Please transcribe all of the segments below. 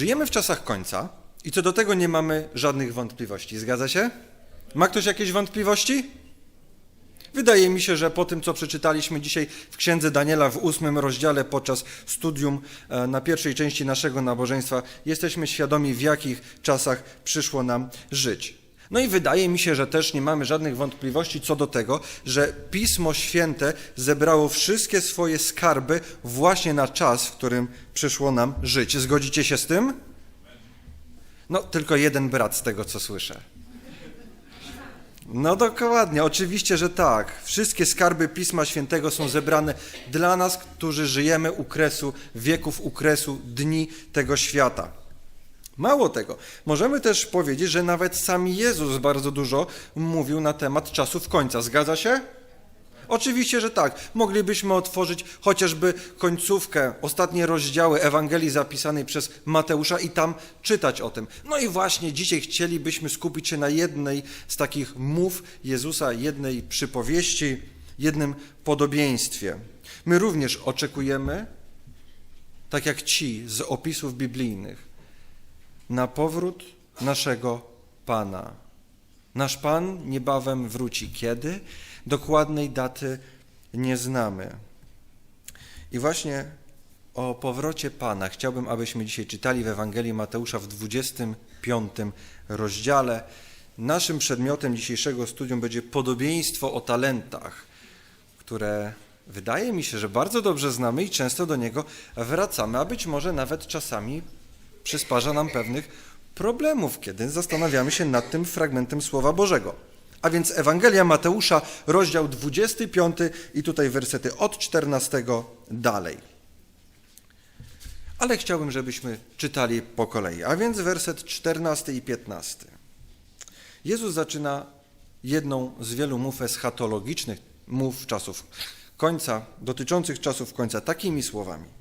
Żyjemy w czasach końca i co do tego nie mamy żadnych wątpliwości. Zgadza się? Ma ktoś jakieś wątpliwości? Wydaje mi się, że po tym, co przeczytaliśmy dzisiaj w Księdze Daniela w ósmym rozdziale podczas studium e, na pierwszej części naszego nabożeństwa, jesteśmy świadomi, w jakich czasach przyszło nam żyć. No i wydaje mi się, że też nie mamy żadnych wątpliwości co do tego, że Pismo Święte zebrało wszystkie swoje skarby właśnie na czas, w którym przyszło nam żyć. Zgodzicie się z tym? No, tylko jeden brat z tego, co słyszę. No dokładnie, oczywiście, że tak. Wszystkie skarby Pisma Świętego są zebrane dla nas, którzy żyjemy u kresu wieków, u kresu dni tego świata. Mało tego, możemy też powiedzieć, że nawet sam Jezus bardzo dużo mówił na temat czasów końca. Zgadza się? Oczywiście, że tak. Moglibyśmy otworzyć chociażby końcówkę, ostatnie rozdziały Ewangelii zapisanej przez Mateusza i tam czytać o tym. No i właśnie dzisiaj chcielibyśmy skupić się na jednej z takich mów Jezusa, jednej przypowieści, jednym podobieństwie. My również oczekujemy, tak jak ci z opisów biblijnych, na powrót naszego Pana. Nasz Pan niebawem wróci. Kiedy? Dokładnej daty nie znamy. I właśnie o powrocie Pana chciałbym, abyśmy dzisiaj czytali w Ewangelii Mateusza w 25 rozdziale. Naszym przedmiotem dzisiejszego studium będzie podobieństwo o talentach, które wydaje mi się, że bardzo dobrze znamy i często do niego wracamy, a być może nawet czasami przysparza nam pewnych problemów, kiedy zastanawiamy się nad tym fragmentem Słowa Bożego. A więc Ewangelia Mateusza, rozdział 25 i tutaj wersety od 14 dalej. Ale chciałbym, żebyśmy czytali po kolei. A więc werset 14 i 15. Jezus zaczyna jedną z wielu mów eschatologicznych, mów czasów końca, dotyczących czasów końca, takimi słowami.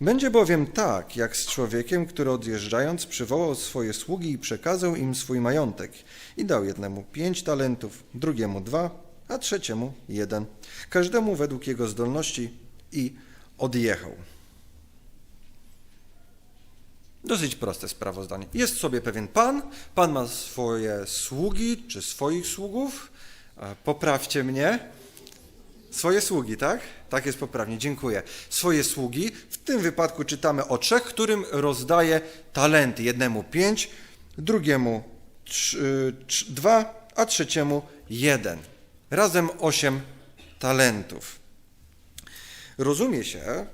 Będzie bowiem tak, jak z człowiekiem, który odjeżdżając przywołał swoje sługi i przekazał im swój majątek i dał jednemu pięć talentów, drugiemu dwa, a trzeciemu jeden, każdemu według jego zdolności i odjechał. Dosyć proste sprawozdanie. Jest sobie pewien pan, pan ma swoje sługi czy swoich sługów. E, Poprawcie mnie. Swoje sługi, tak? Tak jest poprawnie, dziękuję. Swoje sługi. W tym wypadku czytamy o trzech, którym rozdaje talenty. Jednemu pięć, drugiemu trz- dwa, a trzeciemu jeden. Razem osiem talentów. Rozumie się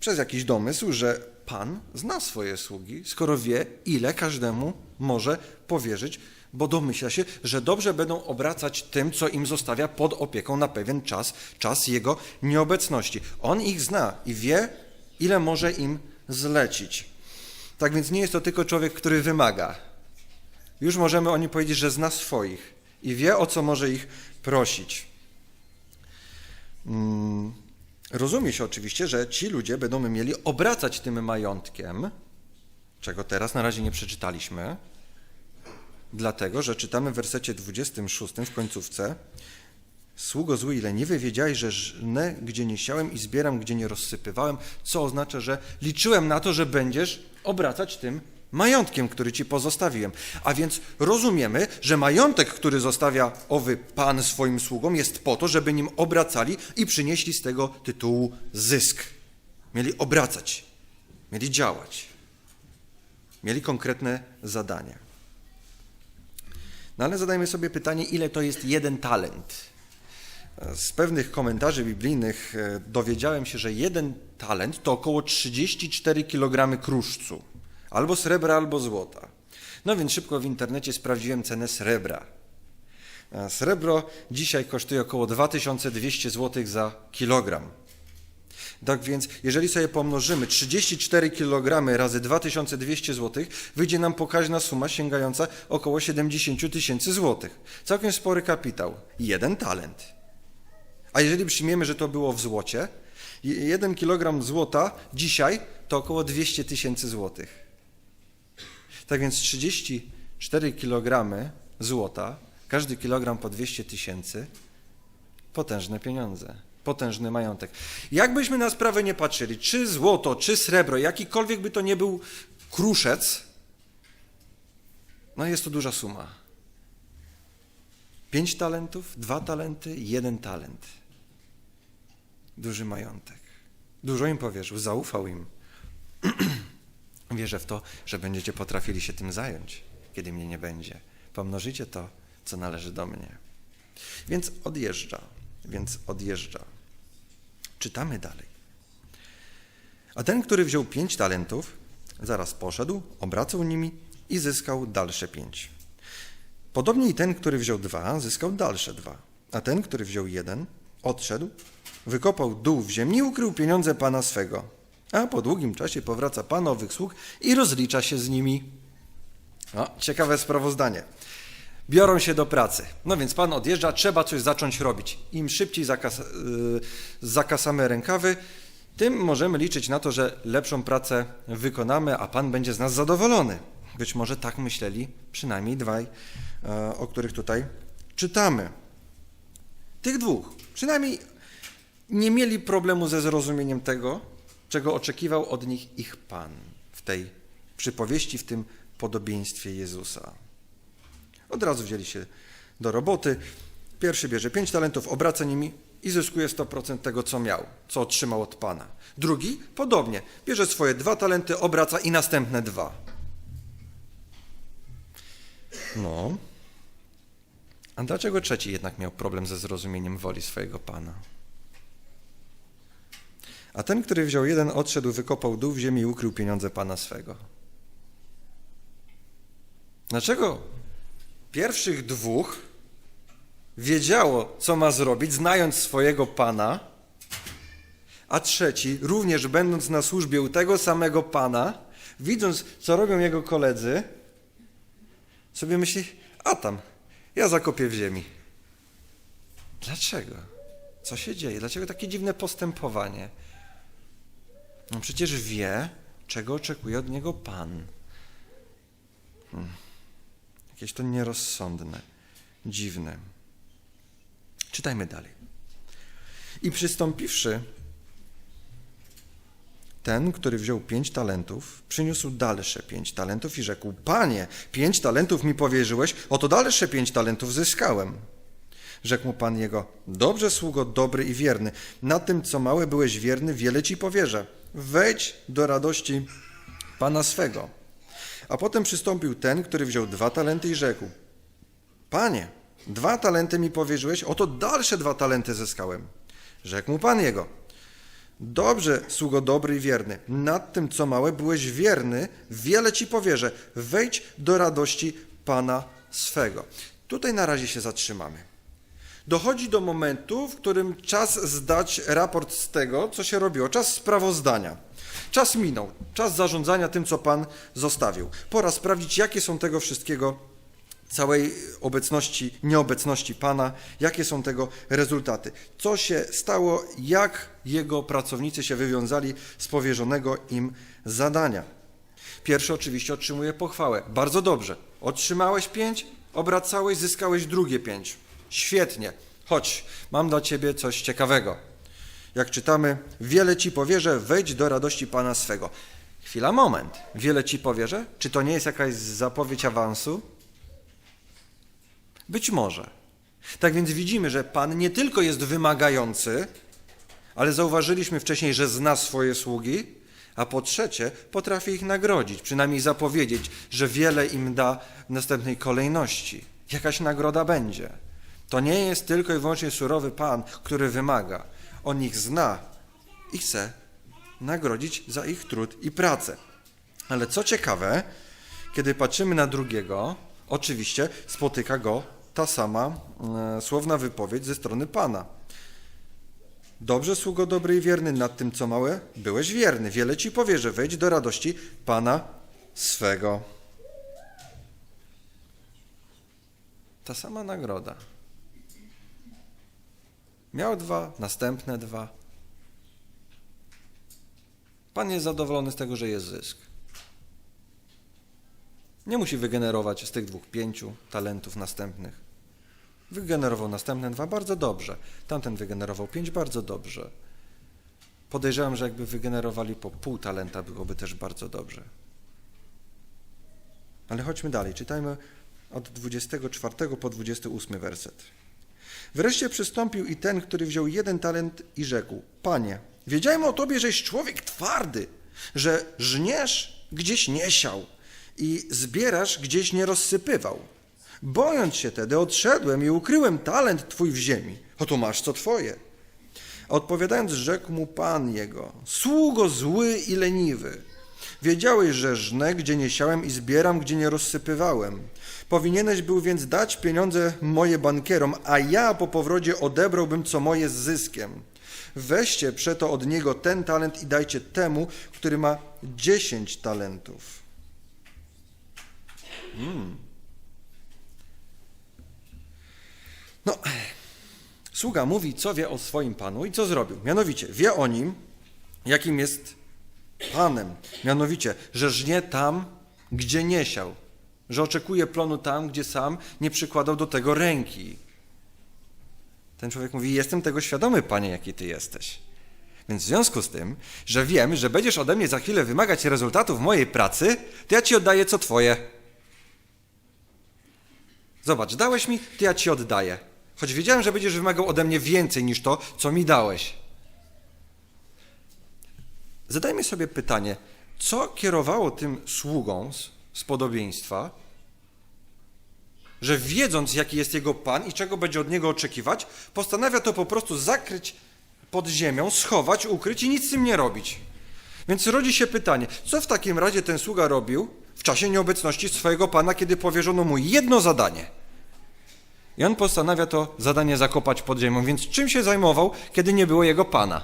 przez jakiś domysł, że Pan zna swoje sługi, skoro wie, ile każdemu może powierzyć, bo domyśla się, że dobrze będą obracać tym, co im zostawia pod opieką na pewien czas, czas jego nieobecności. On ich zna i wie, ile może im zlecić. Tak więc nie jest to tylko człowiek, który wymaga. Już możemy o nim powiedzieć, że zna swoich i wie, o co może ich prosić. Mm, Rozumie się oczywiście, że ci ludzie będą mieli obracać tym majątkiem, czego teraz na razie nie przeczytaliśmy, dlatego że czytamy w wersecie 26 w końcówce Sługo zły i leniwy, wiedziałeś, że żnę, gdzie nie siałem i zbieram, gdzie nie rozsypywałem, co oznacza, że liczyłem na to, że będziesz obracać tym majątkiem, który ci pozostawiłem. A więc rozumiemy, że majątek, który zostawia owy Pan swoim sługom, jest po to, żeby nim obracali i przynieśli z tego tytułu zysk. Mieli obracać, mieli działać, mieli konkretne zadania. No ale zadajmy sobie pytanie, ile to jest jeden talent? Z pewnych komentarzy biblijnych e, dowiedziałem się, że jeden talent to około 34 kg kruszcu, albo srebra, albo złota. No więc szybko w internecie sprawdziłem cenę srebra. E, Srebro dzisiaj kosztuje około 2200 zł za kilogram. Tak więc, jeżeli sobie pomnożymy 34 kg razy 2200 zł, wyjdzie nam pokaźna suma sięgająca około 70 tysięcy złotych. Całkiem spory kapitał. Jeden talent. A jeżeli przyjmiemy, że to było w złocie, 1 kg złota dzisiaj to około 200 tysięcy złotych. Tak więc 34 kg złota, każdy kilogram po 200 tysięcy, potężne pieniądze, potężny majątek. Jakbyśmy na sprawę nie patrzyli, czy złoto, czy srebro, jakikolwiek by to nie był kruszec, no jest to duża suma. Pięć talentów, dwa talenty, jeden talent. Duży majątek. Dużo im powierzył, zaufał im. Wierzę w to, że będziecie potrafili się tym zająć, kiedy mnie nie będzie. Pomnożycie to, co należy do mnie. Więc odjeżdża, więc odjeżdża. Czytamy dalej. A ten, który wziął pięć talentów, zaraz poszedł, obracał nimi i zyskał dalsze pięć. Podobnie i ten, który wziął dwa, zyskał dalsze dwa. A ten, który wziął jeden, odszedł, wykopał dół w ziemi i ukrył pieniądze pana swego. A po długim czasie powraca pan owych sług i rozlicza się z nimi. Ciekawe sprawozdanie. Biorą się do pracy. No więc pan odjeżdża, trzeba coś zacząć robić. Im szybciej yy, zakasamy rękawy, tym możemy liczyć na to, że lepszą pracę wykonamy, a pan będzie z nas zadowolony. Być może tak myśleli przynajmniej dwaj, e, o których tutaj czytamy. Tych dwóch przynajmniej nie mieli problemu ze zrozumieniem tego, czego oczekiwał od nich ich Pan w tej przypowieści, w tym podobieństwie Jezusa. Od razu wzięli się do roboty. Pierwszy bierze pięć talentów, obraca nimi i zyskuje 100% tego, co miał, co otrzymał od Pana. Drugi podobnie, bierze swoje dwa talenty, obraca i następne dwa. No. A dlaczego trzeci jednak miał problem ze zrozumieniem woli swojego Pana? A ten, który wziął jeden, odszedł, wykopał dół w ziemi i ukrył pieniądze Pana swego. Dlaczego pierwszych dwóch wiedziało, co ma zrobić, znając swojego Pana, a trzeci, również będąc na służbie u tego samego Pana, widząc, co robią jego koledzy, sobie myśli, a tam, ja zakopię w ziemi. Dlaczego? Co się dzieje? Dlaczego takie dziwne postępowanie? No przecież wie, czego oczekuje od niego Pan. Hmm. Jakieś to nierozsądne, dziwne. Czytajmy dalej. I przystąpiwszy, ten, który wziął pięć talentów, przyniósł dalsze pięć talentów i rzekł: Panie, pięć talentów mi powierzyłeś, oto dalsze pięć talentów zyskałem. Rzekł mu pan jego: Dobrze, sługo, dobry i wierny. Na tym, co małe byłeś wierny, wiele ci powierzę. Wejdź do radości pana swego. A potem przystąpił ten, który wziął dwa talenty i rzekł: Panie, dwa talenty mi powierzyłeś, oto dalsze dwa talenty zyskałem. Rzekł mu pan jego: Dobrze, sługo dobry i wierny. Nad tym, co małe, byłeś wierny, wiele ci powierzę. Wejdź do radości Pana swego. Tutaj na razie się zatrzymamy. Dochodzi do momentu, w którym czas zdać raport z tego, co się robiło, czas sprawozdania. Czas minął, czas zarządzania tym, co Pan zostawił. Pora sprawdzić, jakie są tego wszystkiego całej obecności, nieobecności Pana, jakie są tego rezultaty. Co się stało, jak jego pracownicy się wywiązali z powierzonego im zadania. Pierwszy oczywiście otrzymuje pochwałę. Bardzo dobrze. Otrzymałeś pięć, obracałeś, zyskałeś drugie pięć. Świetnie. Chodź, mam dla ciebie coś ciekawego. Jak czytamy, wiele ci powierzę, wejdź do radości Pana swego. Chwila, moment. Wiele ci powierzę? Czy to nie jest jakaś zapowiedź awansu? Być może. Tak więc widzimy, że Pan nie tylko jest wymagający, ale zauważyliśmy wcześniej, że zna swoje sługi, a po trzecie potrafi ich nagrodzić, przynajmniej zapowiedzieć, że wiele im da w następnej kolejności. Jakaś nagroda będzie. To nie jest tylko i wyłącznie surowy Pan, który wymaga. On ich zna i chce nagrodzić za ich trud i pracę. Ale co ciekawe, kiedy patrzymy na drugiego, oczywiście spotyka go ta sama e, słowna wypowiedź ze strony Pana. Dobrze, sługo dobry i wierny, nad tym, co małe, byłeś wierny. Wiele ci powierzę, wejdź do radości Pana swego. Ta sama nagroda. Miał dwa, następne dwa. Pan jest zadowolony z tego, że jest zysk. Nie musi wygenerować z tych dwóch pięciu talentów następnych. Wygenerował następne dwa bardzo dobrze. Tamten wygenerował pięć bardzo dobrze. Podejrzewam, że jakby wygenerowali po pół talenta, byłoby też bardzo dobrze. Ale chodźmy dalej, czytajmy od 24 po 28 werset. Wreszcie przystąpił i ten, który wziął jeden talent i rzekł: Panie, wiedziałem o tobie, żeś człowiek twardy, że żniesz gdzieś nie siał i zbierasz gdzieś nie rozsypywał. Bojąc się tedy, odszedłem i ukryłem talent twój w ziemi. Oto masz co twoje. Odpowiadając, rzekł mu pan jego: Sługo zły i leniwy. Wiedziałeś, że żnę, gdzie nie siałem i zbieram, gdzie nie rozsypywałem. Powinieneś był więc dać pieniądze moje bankierom, a ja po powrocie odebrałbym co moje z zyskiem. Weźcie przeto od niego ten talent i dajcie temu, który ma dziesięć talentów. Hmm. No, sługa mówi, co wie o swoim panu i co zrobił. Mianowicie, wie o nim, jakim jest panem. Mianowicie, że żnie tam, gdzie nie siał. Że oczekuje plonu tam, gdzie sam nie przykładał do tego ręki. Ten człowiek mówi: Jestem tego świadomy, panie, jaki ty jesteś. Więc w związku z tym, że wiem, że będziesz ode mnie za chwilę wymagać rezultatów mojej pracy, to ja ci oddaję co twoje. Zobacz, dałeś mi, to ja ci oddaję. Choć wiedziałem, że będziesz wymagał ode mnie więcej niż to, co mi dałeś. Zadajmy sobie pytanie, co kierowało tym sługą z, podobieństwa, że wiedząc, jaki jest jego pan i czego będzie od niego oczekiwać, postanawia to po prostu zakryć pod ziemią, schować, ukryć i nic z tym nie robić. Więc rodzi się pytanie, co w takim razie ten sługa robił w czasie nieobecności swojego pana, kiedy powierzono mu jedno zadanie? I on postanawia to zadanie zakopać pod ziemią, więc czym się zajmował, kiedy nie było jego pana?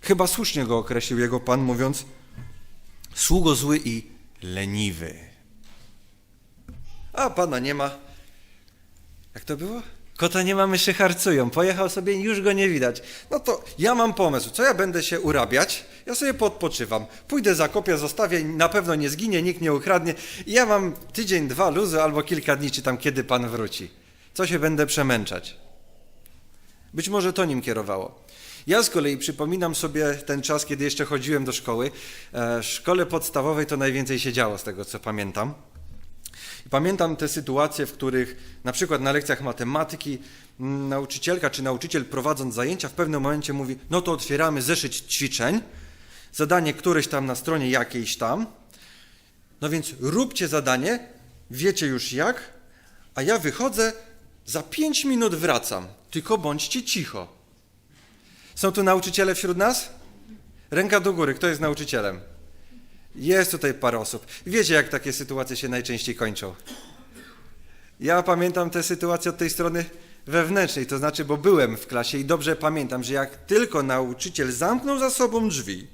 Chyba słusznie go określił jego pan, mówiąc: sługo zły i leniwy. A pana nie ma. Jak to było? Kota nie ma, myszy harcują. Pojechał sobie i już go nie widać. No to ja mam pomysł. Co ja będę się urabiać? Ja sobie podpoczywam. Pójdę zakopię, zostawię, na pewno nie zginie, nikt nie ukradnie. I ja mam tydzień, dwa luzy albo kilka dni, czy tam kiedy pan wróci. Co się będę przemęczać? Być może to nim kierowało. Ja z kolei przypominam sobie ten czas, kiedy jeszcze chodziłem do szkoły. E, W szkole podstawowej to najwięcej się działo, z tego co pamiętam. Pamiętam te sytuacje, w których na przykład na lekcjach matematyki nauczycielka czy nauczyciel prowadząc zajęcia w pewnym momencie mówi, no to otwieramy zeszyt ćwiczeń, zadanie któreś tam na stronie jakiejś tam, no więc róbcie zadanie, wiecie już jak, a ja wychodzę, za pięć minut wracam, tylko bądźcie cicho. Są tu nauczyciele wśród nas? Ręka do góry, kto jest nauczycielem? Jest tutaj parę osób. Wiecie, jak takie sytuacje się najczęściej kończą. Ja pamiętam tę sytuację od tej strony wewnętrznej, to znaczy, bo byłem w klasie i dobrze pamiętam, że jak tylko nauczyciel zamknął za sobą drzwi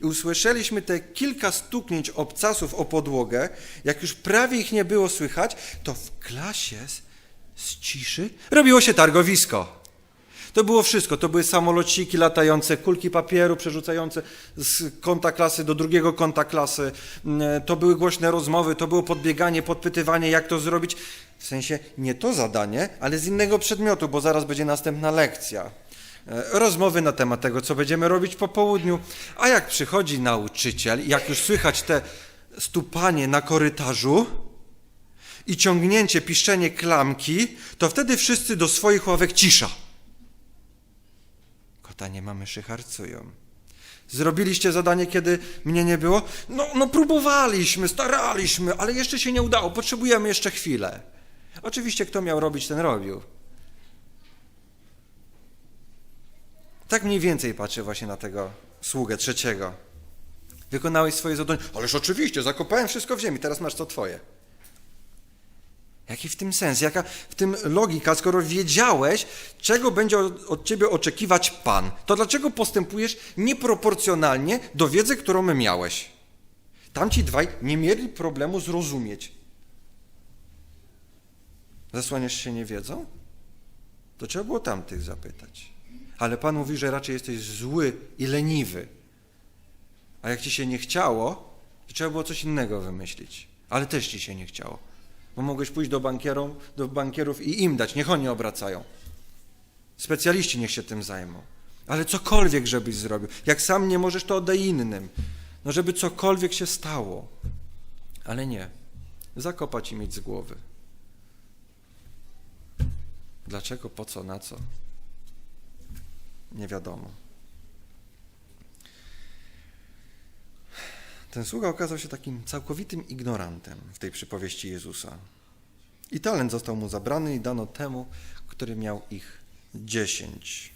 i usłyszeliśmy te kilka stuknięć obcasów o podłogę, jak już prawie ich nie było słychać, to w klasie z, ciszy robiło się targowisko. To było wszystko. To były samolociki latające, kulki papieru przerzucające z kąta klasy do drugiego kąta klasy. Mm, To były głośne rozmowy, to było podbieganie, podpytywanie, jak to zrobić. W sensie nie to zadanie, ale z innego przedmiotu, bo zaraz będzie następna lekcja. E, Rozmowy na temat tego, co będziemy robić po południu. A jak przychodzi nauczyciel, jak już słychać te stupanie na korytarzu, i ciągnięcie, piszczenie klamki, to wtedy wszyscy do swoich ławek cisza. Kota nie ma, myszy harcują. Zrobiliście zadanie, kiedy mnie nie było? No, no próbowaliśmy, staraliśmy, ale jeszcze się nie udało, potrzebujemy jeszcze chwilę. Oczywiście kto miał robić, ten robił. Tak mniej więcej patrzę właśnie na tego sługę trzeciego. Wykonałeś swoje zadanie. Ależ oczywiście, zakopałem wszystko w ziemi, teraz masz co twoje. Jaki w tym sens? Jaka w tym logika, skoro wiedziałeś, czego będzie od ciebie oczekiwać Pan, to dlaczego postępujesz nieproporcjonalnie do wiedzy, którą miałeś? Tamci dwaj nie mieli problemu zrozumieć. Zasłaniasz się niewiedzą? To trzeba było tamtych zapytać. Ale Pan mówi, że raczej jesteś zły i leniwy. A jak ci się nie chciało, to trzeba było coś innego wymyślić. Ale też ci się nie chciało. Bo mogłeś pójść do, bankierą, do bankierów i im dać, niech oni obracają. Specjaliści niech się tym zajmą. Ale cokolwiek, żebyś zrobił. Jak sam nie możesz, to oddaj innym. No żeby cokolwiek się stało. Ale nie. Zakopać i mieć z głowy. Dlaczego, po co, na co? Nie wiadomo. Ten sługa okazał się takim całkowitym ignorantem w tej przypowieści Jezusa. I talent został mu zabrany i dano temu, który miał ich dziesięć.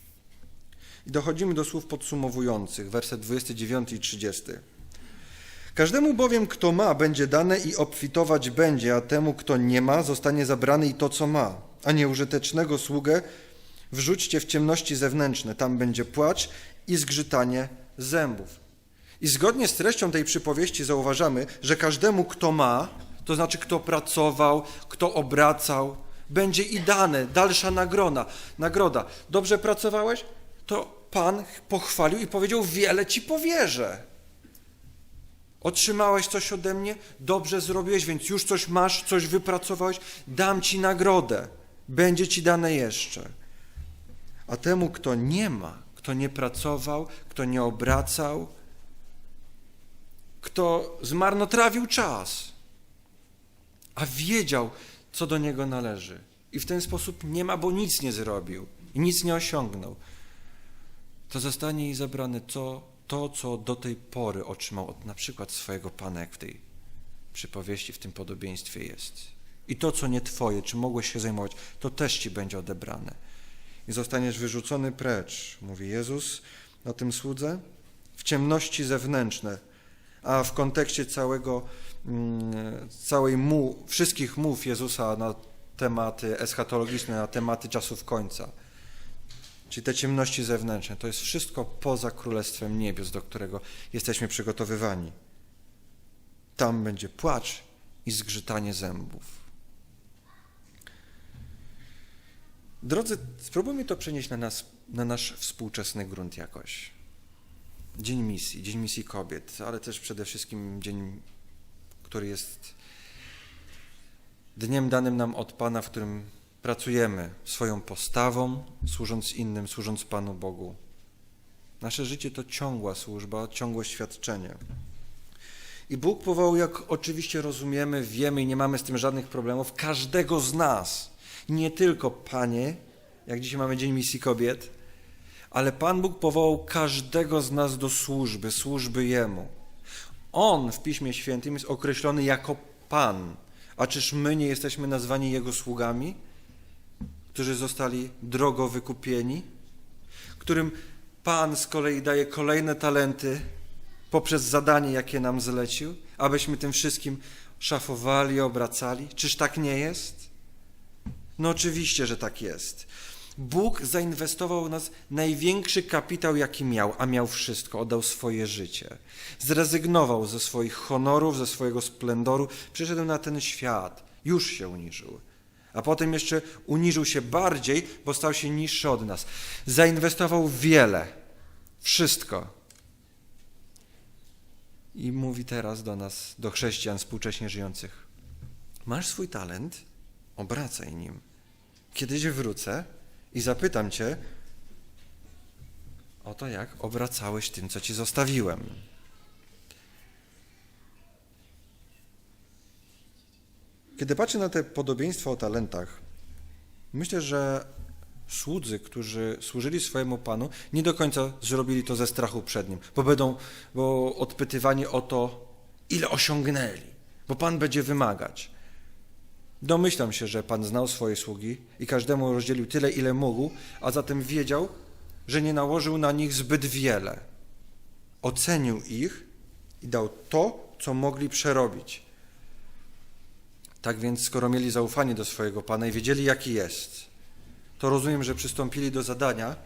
I dochodzimy do słów podsumowujących, werset 29 i 30. Każdemu bowiem, kto ma, będzie dane i obfitować będzie, a temu, kto nie ma, zostanie zabrany i to, co ma. A nieużytecznego sługę wrzućcie w ciemności zewnętrzne, tam będzie płacz i zgrzytanie zębów. I zgodnie z treścią tej przypowieści zauważamy, że każdemu, kto ma, to znaczy kto pracował, kto obracał, będzie i dane, dalsza nagroda. nagroda. Dobrze pracowałeś? To Pan pochwalił i powiedział, wiele ci powierzę. Otrzymałeś coś ode mnie? Dobrze zrobiłeś, więc już coś masz, coś wypracowałeś? Dam ci nagrodę. Będzie ci dane jeszcze. A temu, kto nie ma, kto nie pracował, kto nie obracał, kto zmarnotrawił czas, a wiedział, co do niego należy. I w ten sposób nie ma, bo nic nie zrobił i nic nie osiągnął. To zostanie jej zabrane to, to, co do tej pory otrzymał od na przykład swojego Pana, jak w tej przypowieści, w tym podobieństwie jest. I to, co nie Twoje, czy mogłeś się zajmować, to też Ci będzie odebrane. I zostaniesz wyrzucony precz, mówi Jezus o tym słudze, w ciemności zewnętrzne, a w kontekście całego, mm, całej mu, wszystkich mów Jezusa na tematy eschatologiczne, na tematy czasów końca. Czyli te ciemności zewnętrzne, to jest wszystko poza Królestwem Niebios, do którego jesteśmy przygotowywani. Tam będzie płacz i zgrzytanie zębów. Drodzy, spróbujmy to przenieść na, nas, na nasz współczesny grunt jakoś. Dzień misji, Dzień Misji Kobiet, ale też przede wszystkim dzień, który jest dniem danym nam od Pana, w którym pracujemy swoją postawą, służąc innym, służąc Panu Bogu. Nasze życie to ciągła służba, ciągłe świadczenie. I Bóg powołał, jak oczywiście rozumiemy, wiemy i nie mamy z tym żadnych problemów, każdego z nas. Nie tylko Panie, jak dzisiaj mamy Dzień Misji Kobiet, ale Pan Bóg powołał każdego z nas do służby, służby Jemu. On w Piśmie Świętym jest określony jako Pan. A czyż my nie jesteśmy nazwani Jego sługami, którzy zostali drogo wykupieni, którym Pan z kolei daje kolejne talenty poprzez zadanie, jakie nam zlecił, abyśmy tym wszystkim szafowali, obracali? Czyż tak nie jest? No oczywiście, że tak jest. Bóg zainwestował w nas największy kapitał, jaki miał, a miał wszystko, oddał swoje życie. Zrezygnował ze swoich honorów, ze swojego splendoru, przyszedł na ten świat, już się uniżył. A potem jeszcze uniżył się bardziej, bo stał się niższy od nas. Zainwestował wiele, wszystko. I mówi teraz do nas, do chrześcijan współcześnie żyjących: Masz swój talent, obracaj nim. Kiedyś wrócę, i zapytam Cię o to, jak obracałeś tym, co Ci zostawiłem. Kiedy patrzę na te podobieństwa o talentach, myślę, że słudzy, którzy służyli swojemu Panu, nie do końca zrobili to ze strachu przed Nim, bo będą bo odpytywani o to, ile osiągnęli, bo Pan będzie wymagać. Domyślam się, że Pan znał swoje sługi i każdemu rozdzielił tyle, ile mógł, a zatem wiedział, że nie nałożył na nich zbyt wiele. Ocenił ich i dał to, co mogli przerobić. Tak więc, skoro mieli zaufanie do swojego Pana i wiedzieli, jaki jest, to rozumiem, że przystąpili do zadania,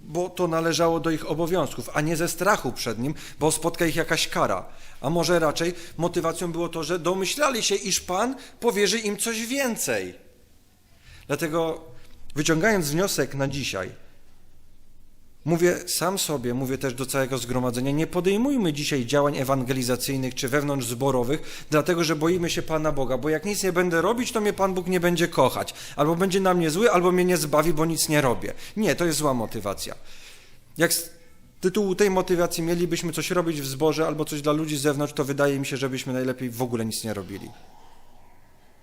bo to należało do ich obowiązków, a nie ze strachu przed nim, bo spotka ich jakaś kara. A może raczej motywacją było to, że domyślali się, iż Pan powierzy im coś więcej. Dlatego wyciągając wniosek na dzisiaj, mówię sam sobie, mówię też do całego zgromadzenia, nie podejmujmy dzisiaj działań ewangelizacyjnych czy wewnątrzzborowych, dlatego że boimy się Pana Boga, bo jak nic nie będę robić, to mnie Pan Bóg nie będzie kochać. Albo będzie na mnie zły, albo mnie nie zbawi, bo nic nie robię. Nie, to jest zła motywacja. Jak tytułu tej motywacji mielibyśmy coś robić w zborze albo coś dla ludzi z zewnątrz, to wydaje mi się, żebyśmy najlepiej w ogóle nic nie robili.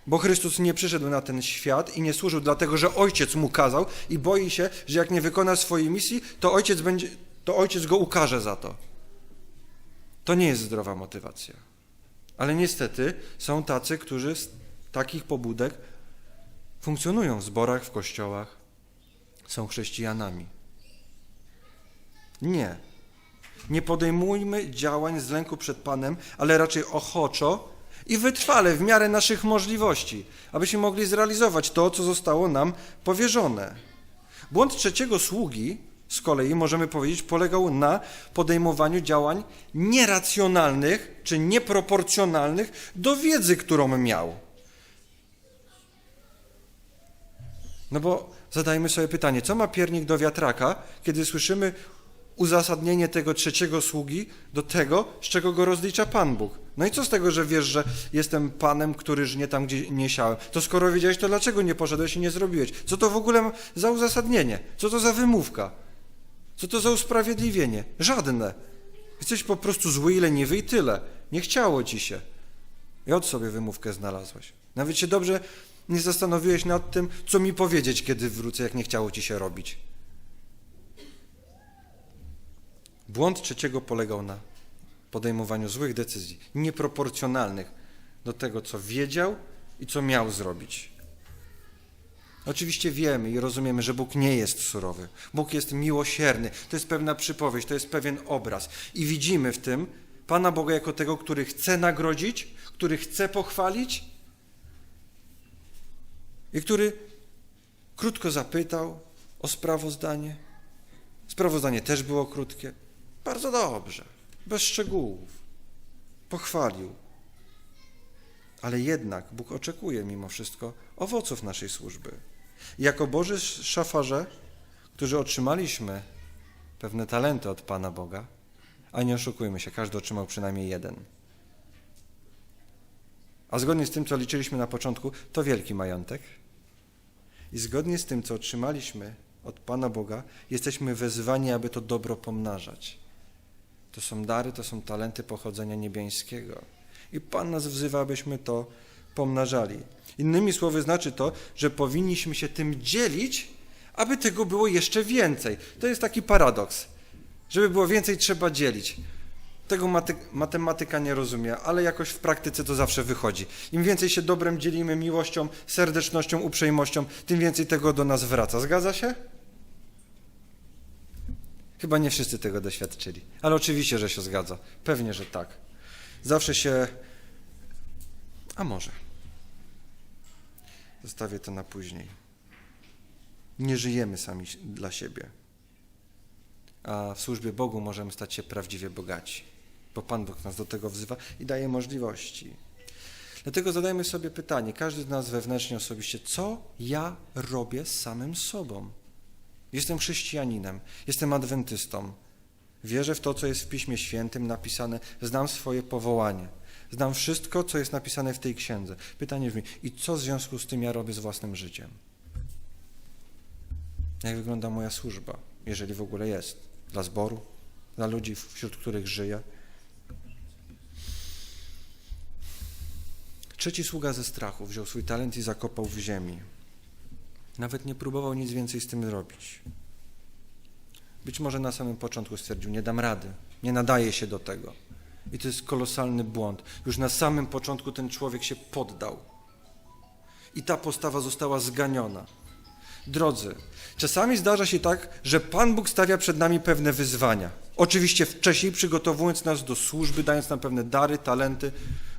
Bo Chrystus nie przyszedł na ten świat i nie służył dlatego, że Ojciec mu kazał i boi się, że jak nie wykona swojej misji, to Ojciec, będzie, to ojciec go ukarze za to. To nie jest zdrowa motywacja. Ale niestety są tacy, którzy z takich pobudek funkcjonują w zborach, w kościołach, są chrześcijanami. Nie. Nie podejmujmy działań z lęku przed Panem, ale raczej ochoczo i wytrwale w miarę naszych możliwości, abyśmy mogli zrealizować to, co zostało nam powierzone. Błąd trzeciego sługi z kolei możemy powiedzieć polegał na podejmowaniu działań nieracjonalnych czy nieproporcjonalnych do wiedzy, którą miał. No bo zadajmy sobie pytanie, co ma piernik do wiatraka, kiedy słyszymy uzasadnienie tego trzeciego sługi do tego, z czego go rozlicza Pan Bóg. No i co z tego, że wiesz, że jestem Panem, który żnie tam, gdzie nie siałem? To skoro wiedziałeś, to dlaczego nie poszedłeś i nie zrobiłeś? Co to w ogóle za uzasadnienie? Co to za wymówka? Co to za usprawiedliwienie? Żadne. Jesteś po prostu zły i leniwy i tyle. Nie chciało ci się. I od sobie wymówkę znalazłeś. Nawet się dobrze nie zastanowiłeś nad tym, co mi powiedzieć, kiedy wrócę, jak nie chciało ci się robić. Błąd trzeciego polegał na podejmowaniu złych decyzji, nieproporcjonalnych do tego, co wiedział i co miał zrobić. Oczywiście wiemy i rozumiemy, że Bóg nie jest surowy. Bóg jest miłosierny. To jest pewna przypowieść, to jest pewien obraz. I widzimy w tym Pana Boga jako tego, który chce nagrodzić, który chce pochwalić i który krótko zapytał o sprawozdanie. Sprawozdanie też było krótkie. Bardzo dobrze, bez szczegółów. Pochwalił. Ale jednak Bóg oczekuje mimo wszystko owoców naszej służby. Jako Boży szafarze, którzy otrzymaliśmy pewne talenty od Pana Boga, a nie oszukujmy się, każdy otrzymał przynajmniej jeden. A zgodnie z tym, co liczyliśmy na początku, to wielki majątek. I zgodnie z tym, co otrzymaliśmy od Pana Boga, jesteśmy wezwani, aby to dobro pomnażać. To są dary, to są talenty pochodzenia niebiańskiego. I Pan nas wzywa, abyśmy to pomnażali. Innymi słowy, znaczy to, że powinniśmy się tym dzielić, aby tego było jeszcze więcej. To jest taki paradoks. Żeby było więcej, trzeba dzielić. Tego maty matematyka nie rozumie, ale jakoś w praktyce to zawsze wychodzi. Im więcej się dobrem dzielimy, miłością, serdecznością, uprzejmością, tym więcej tego do nas wraca. Zgadza się? Chyba nie wszyscy tego doświadczyli, ale oczywiście, że się zgadza. Pewnie, że tak. Zawsze się. A może. Zostawię to na później. Nie żyjemy sami dla siebie. A w służbie Bogu możemy stać się prawdziwie bogaci, bo Pan Bóg nas do tego wzywa i daje możliwości. Dlatego zadajmy sobie pytanie, każdy z nas wewnętrznie osobiście, co ja robię z samym sobą? Jestem chrześcijaninem, jestem adwentystą. Wierzę w to, co jest w Piśmie Świętym napisane, znam swoje powołanie. Znam wszystko, co jest napisane w tej księdze. Pytanie brzmi, i co w związku z tym ja robię z własnym życiem? Jak wygląda moja służba, jeżeli w ogóle jest? Dla zboru? Dla ludzi, wśród których żyję? Trzeci sługa ze strachu wziął swój talent i zakopał w ziemi. Nawet nie próbował nic więcej z tym zrobić. Być może na samym początku stwierdził, nie dam rady, nie nadaje się do tego. I to jest kolosalny błąd. Już na samym początku ten człowiek się poddał. I ta postawa została zganiona. Drodzy, czasami zdarza się tak, że Pan Bóg stawia przed nami pewne wyzwania. Oczywiście wcześniej przygotowując nas do służby, dając nam pewne dary, talenty,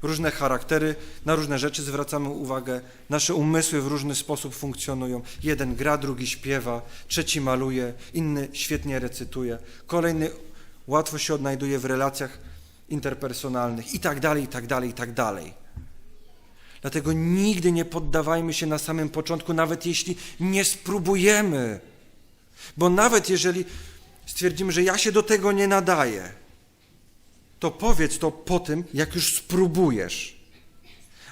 różne charaktery, na różne rzeczy zwracamy uwagę. Nasze umysły w różny sposób funkcjonują. Jeden gra, drugi śpiewa, trzeci maluje, inny świetnie recytuje, kolejny łatwo się odnajduje w relacjach interpersonalnych i tak dalej, i tak dalej, i tak dalej. Dlatego nigdy nie poddawajmy się na samym początku, nawet jeśli nie spróbujemy. Bo nawet jeżeli stwierdzimy, że ja się do tego nie nadaję, to powiedz to po tym, jak już spróbujesz.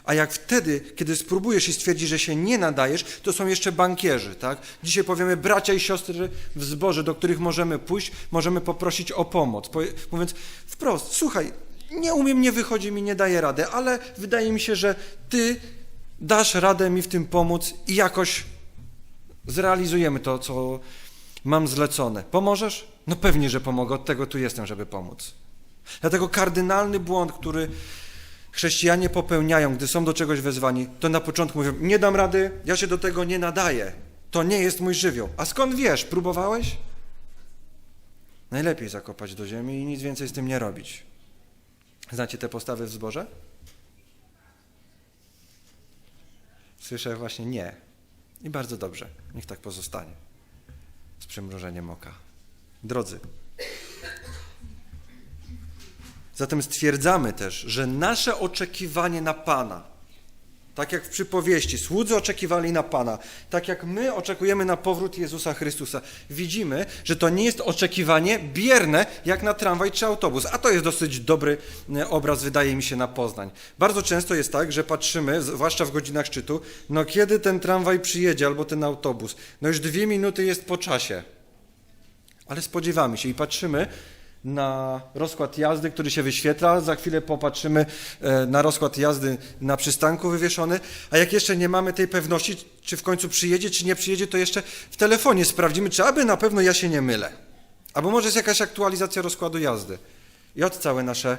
A jak wtedy, kiedy spróbujesz i stwierdzisz, że się nie nadajesz, to są jeszcze bankierzy, tak? Dzisiaj powiemy bracia i siostry w zborze, do których możemy pójść, możemy poprosić o pomoc. Mówiąc wprost, słuchaj, nie umiem, nie wychodzi mi, nie daje rady, ale wydaje mi się, że ty dasz radę mi w tym pomóc i jakoś zrealizujemy to, co mam zlecone. Pomożesz? No pewnie, że pomogę, od tego tu jestem, żeby pomóc. Dlatego kardynalny błąd, który chrześcijanie popełniają, gdy są do czegoś wezwani, to na początku mówią, nie dam rady, ja się do tego nie nadaję, to nie jest mój żywioł. A skąd wiesz, próbowałeś? Najlepiej zakopać do ziemi i nic więcej z tym nie robić. Znacie te postawy w zborze? Słyszę właśnie nie. I bardzo dobrze. Niech tak pozostanie. Z przymrużeniem oka. Drodzy, zatem stwierdzamy też, że nasze oczekiwanie na Pana, tak jak w przypowieści, słudzy oczekiwali na Pana, tak jak my oczekujemy na powrót Jezusa Chrystusa, widzimy, że to nie jest oczekiwanie bierne, jak na tramwaj czy autobus. A to jest dosyć dobry e, obraz, wydaje mi się, na Poznań. Bardzo często jest tak, że patrzymy, zwłaszcza w godzinach szczytu, no kiedy ten tramwaj przyjedzie albo ten autobus? No już dwie minuty jest po czasie. Ale spodziewamy się i patrzymy na rozkład jazdy, który się wyświetla. Za chwilę popatrzymy e, na rozkład jazdy na przystanku wywieszony. A jak jeszcze nie mamy tej pewności, czy w końcu przyjedzie, czy nie przyjedzie, to jeszcze w telefonie sprawdzimy, czy aby na pewno ja się nie mylę. Albo może jest jakaś aktualizacja rozkładu jazdy. I od całe nasze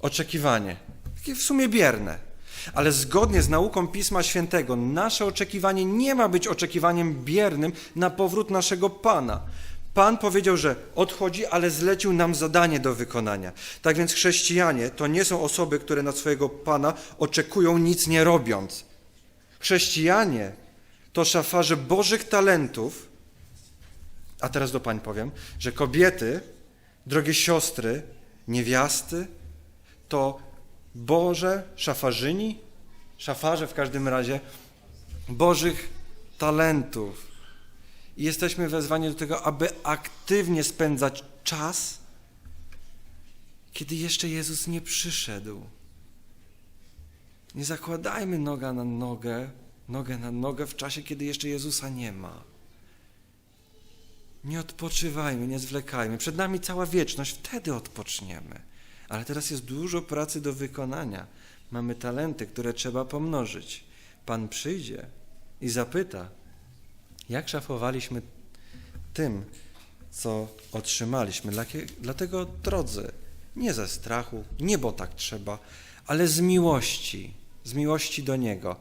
oczekiwanie. Takie w sumie bierne. Ale zgodnie z nauką Pisma Świętego, nasze oczekiwanie nie ma być oczekiwaniem biernym na powrót naszego Pana. Pan powiedział, że odchodzi, ale zlecił nam zadanie do wykonania. Tak więc chrześcijanie to nie są osoby, które na swojego Pana oczekują nic nie robiąc. Chrześcijanie to szafarze Bożych talentów, a teraz do pań powiem, że kobiety, drogie siostry, niewiasty, to Boże szafarzyni, szafarze w każdym razie, Bożych talentów. I jesteśmy wezwani do tego, aby aktywnie spędzać czas, kiedy jeszcze Jezus nie przyszedł. Nie zakładajmy noga na nogę, nogę na nogę w czasie, kiedy jeszcze Jezusa nie ma. Nie odpoczywajmy, nie zwlekajmy. Przed nami cała wieczność, wtedy odpoczniemy. Ale teraz jest dużo pracy do wykonania. Mamy talenty, które trzeba pomnożyć. Pan przyjdzie i zapyta, jak szafowaliśmy tym, co otrzymaliśmy. Dlatego, drodzy, nie ze strachu, nie bo tak trzeba, ale z miłości, z miłości do Niego.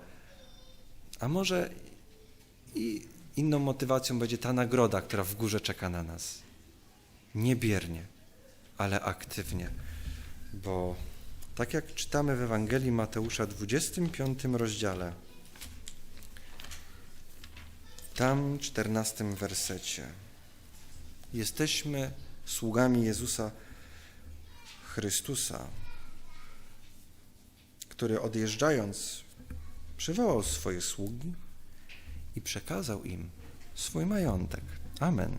A może i inną motywacją będzie ta nagroda, która w górze czeka na nas. Nie biernie, ale aktywnie. Bo tak jak czytamy w Ewangelii Mateusza 25 rozdziale, tam 14 wersecie, jesteśmy sługami Jezusa Chrystusa, który odjeżdżając przywołał swoje sługi i przekazał im swój majątek. Amen.